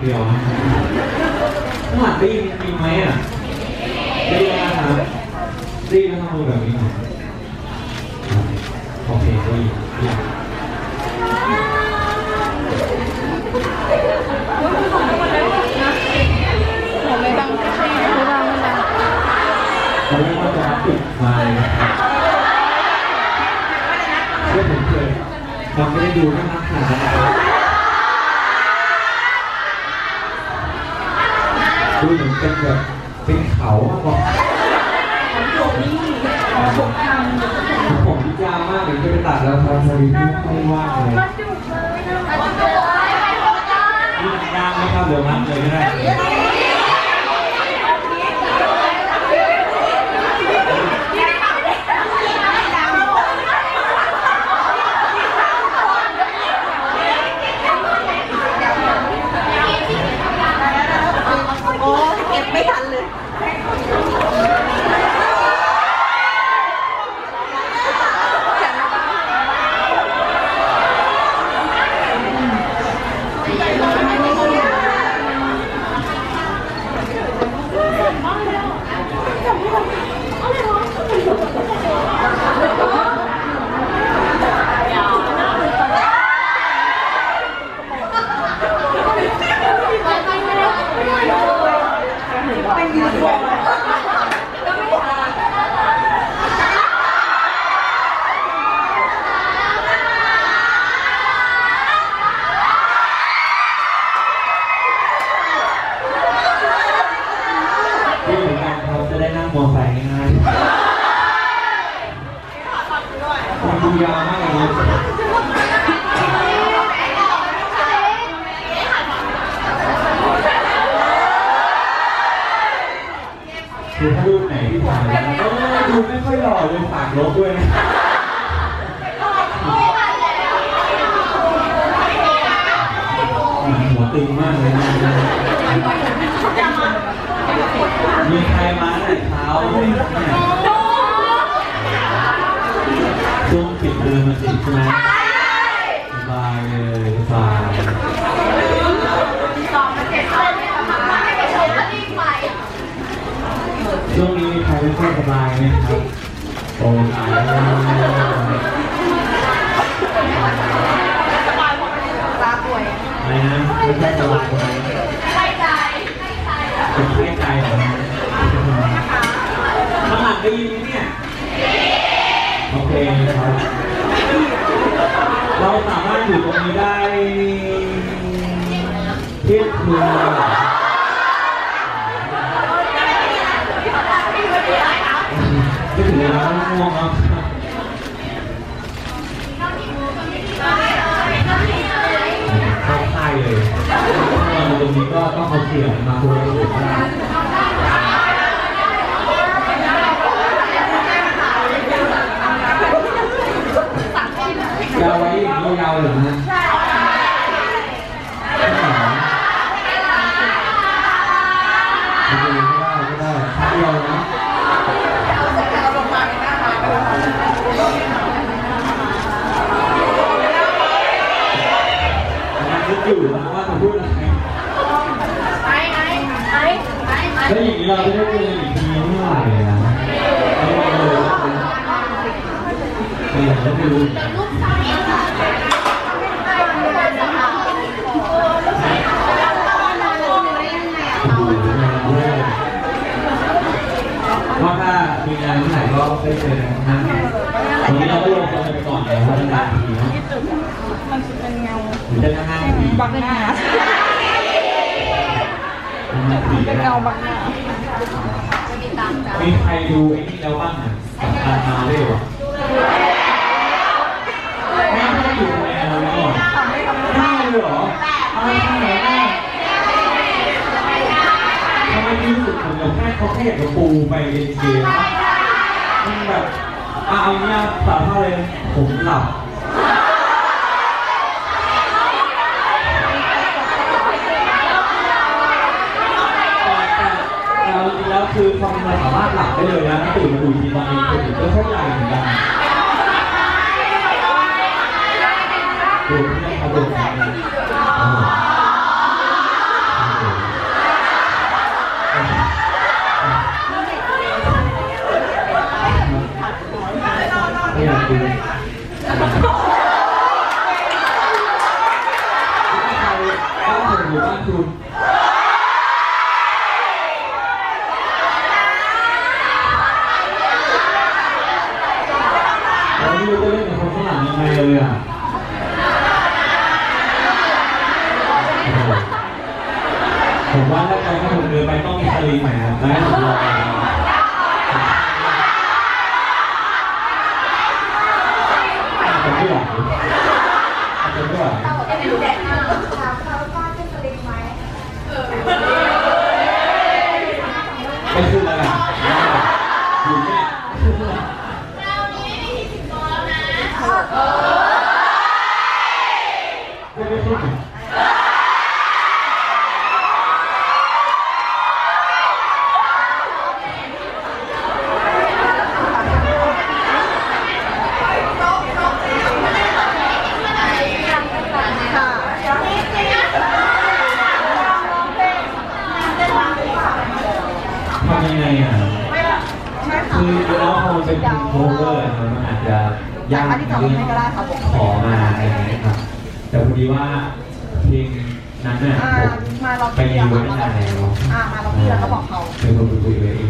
เดียวข้างหลังได้ยินมีไหมอะได้ยินนะครับได้ยินแล้วทำมือแบบนี้หน่อยโอเคได้ยินเขาเรียกว่าจะปิดไมค์นะครับเพื่อผมเคยเราไม่ได้ดูแค่นักขนาดนั้นนะครับ ดูเหมือนเป็นแบบเป็นเขามากกว่าผมที่ยาวมากเดี๋ยวจะไปตัดแล้วครับพอดีไม่ค่อยว่างเลยนี่ยากไหมครับเดี๋ยวมัดเลยก็ได้ โอ้เก็บไม่ ทันเลย ที่เหมือนกันเขาจะได้นั่งมอเตอร์ไซค์ง่ายๆมันดูยาวมากเลยนะคือถ้ารูปไหนที่ถ่ายแล้วเออดูไม่ค่อยหล่อเลยฝากลบด้วยนะหัว ตึงมากเลยนะมีใครมาแต่เช้าไหมเนี่ยช่วงปิดเทอมมาสิใช่ไหมสบายเลยสบายช่วงนี้มีใครไม่ค่อยสบายไหมครับโอ้ตาย อะไรนะไม่ค่อยสบายไหมเป็นไข้ใจเหรอข้างหลังได้ยินไหมเนี่ยโอเคครับเราสามารถอยู่ตรงนี้ได้เที่ยงคืนเลยเหรอไม่ถึงเวลาต้องง่วงครับ ตรงนี้ก็ต้องเอาเสียงมาคุยกันได้ยาวไว้อย่างนี้ยาวเลยนะใช่ไม่ได้ไม่ได้พักเดียวนะกำลังคิดอยู่นะว่าจะพูดอะไร แล้วอย่างนี้เราจะได้เจออีกทีเมื่อไหร่อะไม่รู้เลยไม่รู้ไม่รู้เพราถ้ามีงานที่ไหนก็ได้เจอกันนะวันนี้เราก็ลงกันไปก่อนแล้วนานทีนะมันจะเป็นเงาหรือจะนานๆทีบังหน้า เป็นเงาบังหน้ามีใครดูไอ้นี่แล้วบ้างอะสัมพันธ์มาด้วยวะแม่ไม่ได้อยู่ในอะไรแล้วก่อนไม่เลยเหรออะไรทำไหนได้ทำไมรู้สึกเหมือนกับแค่เขาแค่อยากจะปูไปเล่นเกมนะมันแบบอะเอาเนี้ยสาภาพเลยผมหลับ คือความเราสามารถหลับได้เลยนะตื่นมาดูทีตอนนี้ตื่นก็เข้าใจเหมือนกันดูที่เขาดู ผมว่าถ้าใจถ้าผมเดินไปต้องมีสลิงใหม่นะได้ผมลองอาจจะไม่ไหวอาจจะไม่ไหวไม่ขึ้นแล้วกันอยู่แค่ไม่ได้ขึ้น ทำยังไงอะ คือแล้วพอมันเป็นพิมพ์โคเวอร์มันอาจจะยากในเรื่องขอมาอะไรอย่างเงี้ยครับ แต่พอดีว่าเพลงนั้นน่ะ อ่า ผม มาล็อกไปกี้ดีแล้วไว้นานแล้วอ่ามากกี้แล้วก็บอกเขาเป็นคนคุยไว้เอง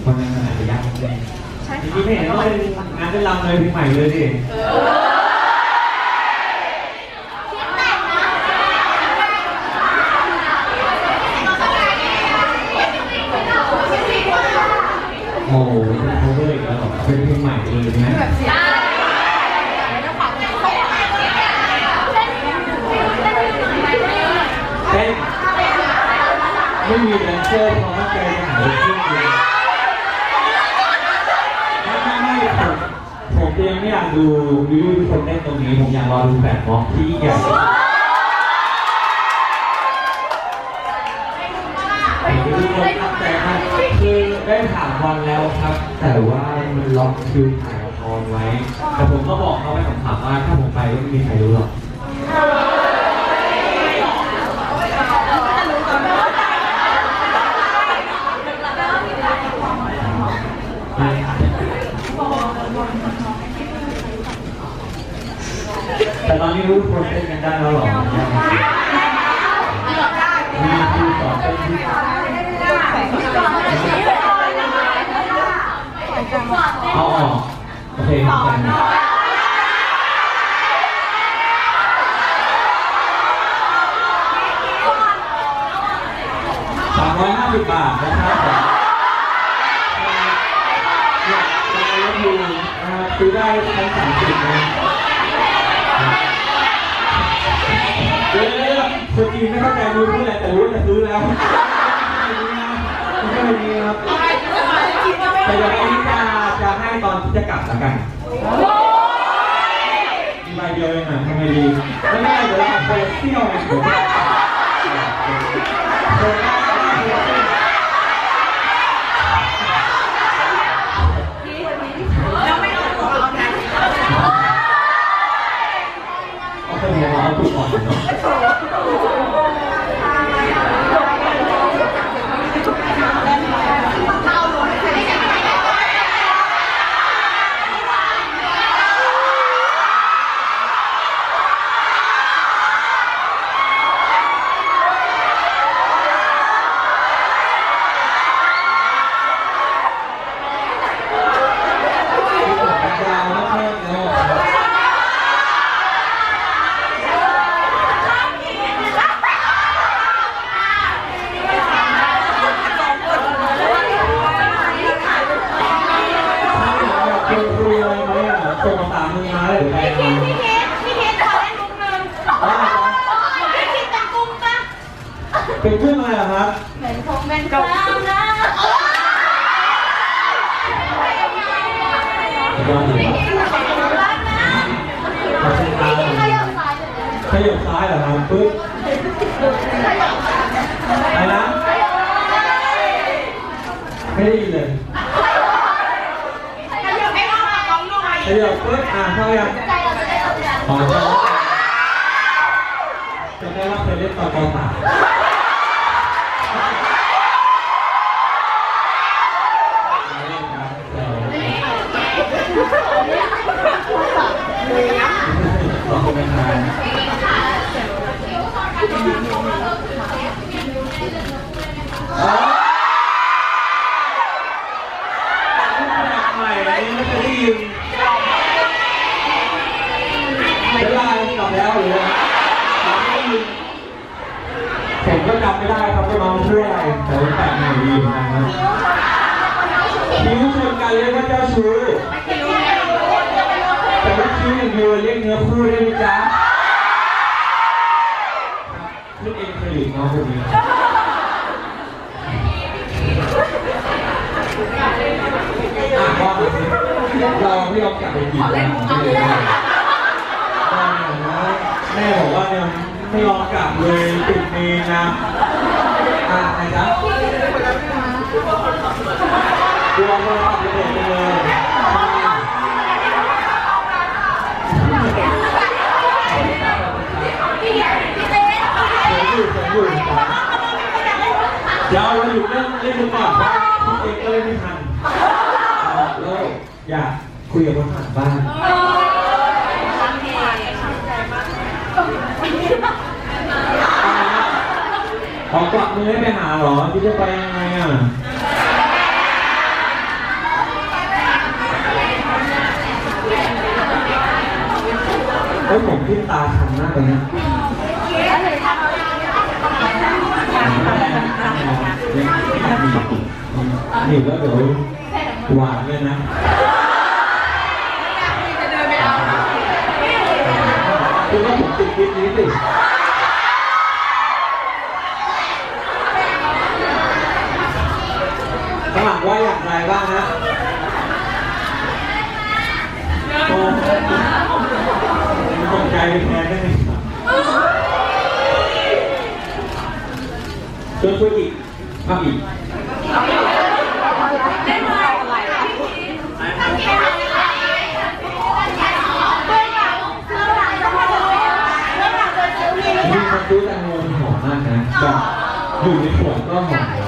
เพราะงั้นมันอาจจะยากนิดนึงใช่ไม่เห็นต้องเป็นงานเป็นลำเลยเพลงใหม่เลยดิโอ้โหเป็นโคเวอร์อีกแล้วเหรอเป็นเพลงใหม่เลยนะ แบบเสียง เต้นไม่มีแดนเซอร์พอมั่นใจจะหาลูกทุ่งเลยไม่ไม่ไม่ผมผมเองไม่อยากดูวิวทุกคนเต้นตรงนี้ผมอยากรอดูแฟนม็อกที่ยิ่งใหญ่ผมทุกคนตั้งใจมากคือได้ถามวันแล้วครับ แต่ว่ามันล็อกคิวถ่ายละครไว้ แต่ผมก็บอกเขาไปถามๆว่าถ้าผมไปก็ไม่มีใครรู้หรอก แต่ตอนนี้รู้คนเต้นกันได้แล้วหรอเต้นที่เอาออกโอเคสามร้อยห้าสิบบาทนะครับผมอยากอยากดูนะครับซื้อได้ทั้งสามสิบนะ คนจีนไม่เข้าใจมือพูดอะไรแต่รู้ว่าจะซื้อแล้วไม่ใช่ีครับแต่เดี๋ยววันนี้จะจะให้ตอนที่จะกลับแล้วกันมีใบเดียวเองอะทำไมดีไม่ได้เดี๋ยวเราไปเที่ยวไงามมือมาเลยหรือไงอะว่าเป็นเครื่องอะไรเหรอครับเป็นจบยอดเลยขอบคุณครับขยับซ้ายเหรอครับปึ๊บอะไรนะ ปุ๊บอ่าเข้ายังใจเจะได้เอาใจอ๋อจำได้ว่าเคยเล่นตอนป .3 ขอบคุณนะครับ ผมก็จำไม่ได้ครับว่าน้องชื่ออะไรแต่ว่าแปลกใหม่ดีเหมือนกันนะคิ้วชนกันเรียกว่าเจ้าชู้แต่ว่าคิ้วอย่างเดียวเรียกเนื้อคู่ได้ไหมจ๊ะลูกเองเคยอยู่น้องคนนี้อะว่ามาสิเราไม่ยอมกลับไปกินนะไม่เลยนะแม่บอกว่าเนี่ย ไม่ยอกลับเลยติดเมนนะอะไหนจ๊ะกลัวคนขับระเบิดไปเลยเต้เสียงอยู่เสียงอยู่เดี๋ยวเราหยุดเล่นเล่นดูก่อนเพราะพี่เองก็เล่นไม่ทันแล้วอยากคุยกับคนผ่านบ้าน ขอกลับมือให้ไปหาหรอที่จะไปยังไงอะเอ้ยผมขึ้นตาคันมากเลยนะนี่แล้วเดี๋ยวหวานเลยนะคุณก็ผมติดคลิปนี้สิ ข้างหลังว่าอย่างไรบ้างนะโอ้ตกใจเป็นแทนได้ไหมครับช่วยช่วยอีกทำอีกดูแตงโมหอมมากนะแบบอยู่ในขวดก็หอมแล้วไม่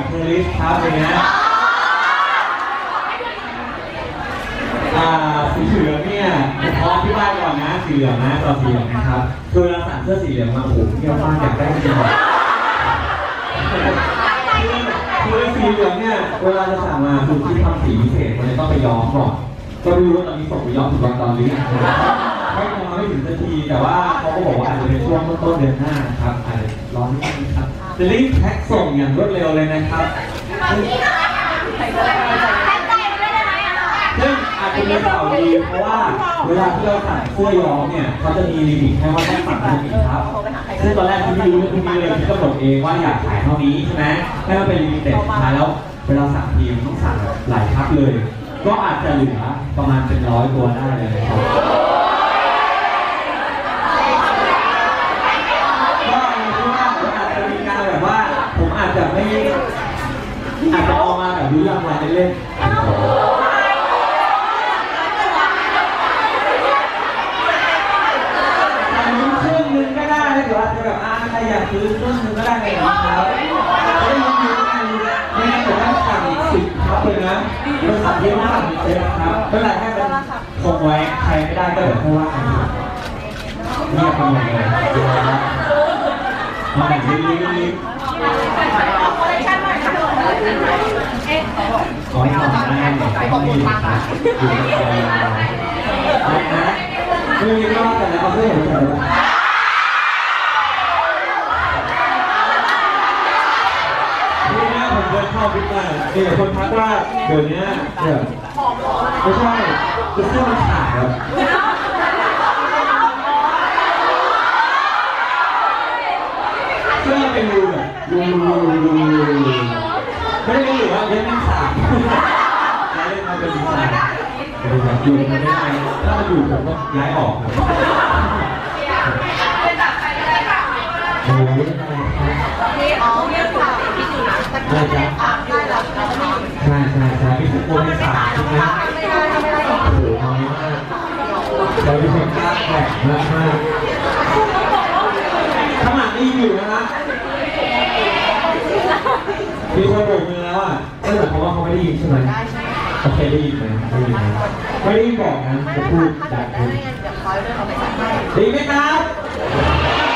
ก็จะส่งเทอร์ลิสครับอย่างเงี้ยอ่าสีเหลืองเนี่ยขออธิบายก่อนนะสีเหลืองนะต่อสีเหลืองนะครับคือเราสั่งเสื้อสีเหลืองมาโอ้โหเยอะมาอยากได้จริงๆคือสีเหลืองเนี่ยเวลาจะสั่งมาคือที่ทำสีพิเศษมันจะต้องไปย้อมก่อนก็ไม่รู้ว่าตอนนี้ส่งไปย้อมถึงตอนนะครับไม่คงมาไม่ถึงนาทีแต่ว่าเขาก็บอกว่าอาจจะเป็นช่วงต้นเดือนหน้าครับอาจจะ ร้อนนิดนึงครับจะรีบแพ็คส่งอย่างรวดเร็วเลยนะครับซึ่งอาจจะมีข่าวดีเพราะว่าเวลาที่เราสั่งเสื้อย้อมเนี่ยเขาจะมีลิมิตให้ว่าต้องสั่งลิมิตครับซึ่งตอนแรกที่ไม่รู้ที่มีเลยที่กำหนดเองว่าอยากขายเท่านี้ใช่ไหมให้มันเป็นลิมิเต็ดสุดท้ายแล้วเวลาสั่งทีมต้องสั่งหลายทับเลย ก็อาจจะเหลือประมาณเป็นร้อยตัวได้เลยนะครับ ก็มีที่ว่าอาจจะมีการแบบว่า ผมอาจจะไม่ อาจจะเอามาแบบดูรางวัลเล่นอันนี้ครึ่งนึงก็ได้นะเดี๋ยวอาจจะแบบอ่าใครอยากซื้อครึ่งนึงก็ได้ไงนะครับไม่ต้องยืนกันไม่งั้นเดี๋ยวต้องสั่งอีกสิบครับเลยนะมันสั่งเยอะมากเซ็ตครับไม่เป็นไรให้มันคงไว้ใครไม่ได้ก็เดี๋ยวค่อยว่ากันเงียบไปหมดเลยเดี๋ยวนะมาแบบลิ้นลิ้นลิ้น คอลเลคชั่นใหม่ ค่อลเลคชั่นใหม่เอ๊ะขอให้ทำได้อให้มีค่ะอยู่ในใจเรานะไม่มีก็แต่แล้วเอาเสื้อเห็นใจแล้วนี่นะผมเดินเข้าบิ๊กมามีแต่คนทักว่าเดี๋ยวนี้เนี่ยไม่ใช่คือเสื้อมันขาดครับเสื้อเป็นรูแบบรูรูรูรูรูไม่ได้รู้ว่าเย็บไม่ขาดย้ายเลยมาเป็นดีไซน์เป็นแบบ อยู่ไม่ได้ถ้าอยู่ผมก็ย้ายออกครับเป็นแบบใครได้ค่ะโอ้ยนี่อ๋อเนี่ยค่ะพี่จูนะแต่ก็ได้อ่านได้หมใช่ใช่ใช่มีทุกคนไมีสามใช่ไหมไม่ได้ไม่ได้โอ้โหน้อยมากเราเป็นคนกล้าแข่งมากมากข้างหลังนี่อยู่นะฮะมีคนโบกมือแล้วอะก็หมายความว่าเขาไม่ได้ยินใช่ไหม โอเคได้ยินไหมได้ยินไหมไม่ได้ยินบอกนะจะพูดดังขึ้นเดี๋ยวคอยด้วยเขาไปสั่งให้ดีไหมครับ